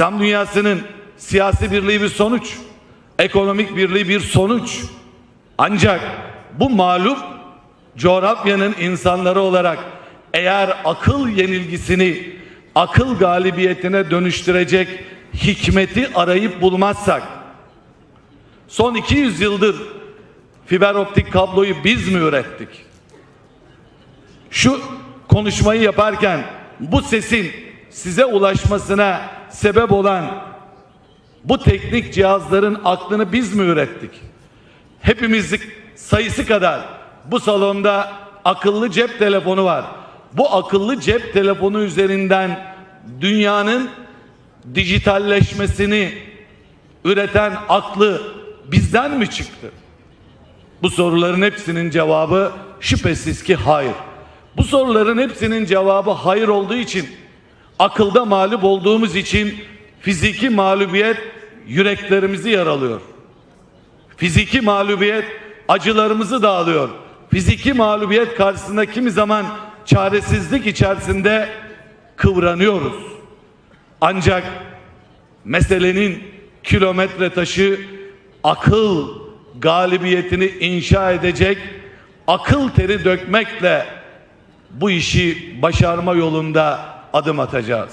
İslam dünyasının siyasi birliği bir sonuç, ekonomik birliği bir sonuç. Ancak bu malum coğrafyanın insanları olarak eğer akıl yenilgisini akıl galibiyetine dönüştürecek hikmeti arayıp bulmazsak son 200 yıldır fiber optik kabloyu biz mi ürettik? Şu konuşmayı yaparken bu sesin size ulaşmasına sebep olan bu teknik cihazların aklını biz mi ürettik? Hepimizin sayısı kadar bu salonda akıllı cep telefonu var. Bu akıllı cep telefonu üzerinden dünyanın dijitalleşmesini üreten aklı bizden mi çıktı? Bu soruların hepsinin cevabı şüphesiz ki hayır. Bu soruların hepsinin cevabı hayır olduğu için akılda mağlup olduğumuz için fiziki mağlubiyet yüreklerimizi yaralıyor. Fiziki mağlubiyet acılarımızı dağılıyor. Fiziki mağlubiyet karşısında kimi zaman çaresizlik içerisinde kıvranıyoruz. Ancak meselenin kilometre taşı akıl galibiyetini inşa edecek akıl teri dökmekle bu işi başarma yolunda adım atacağız.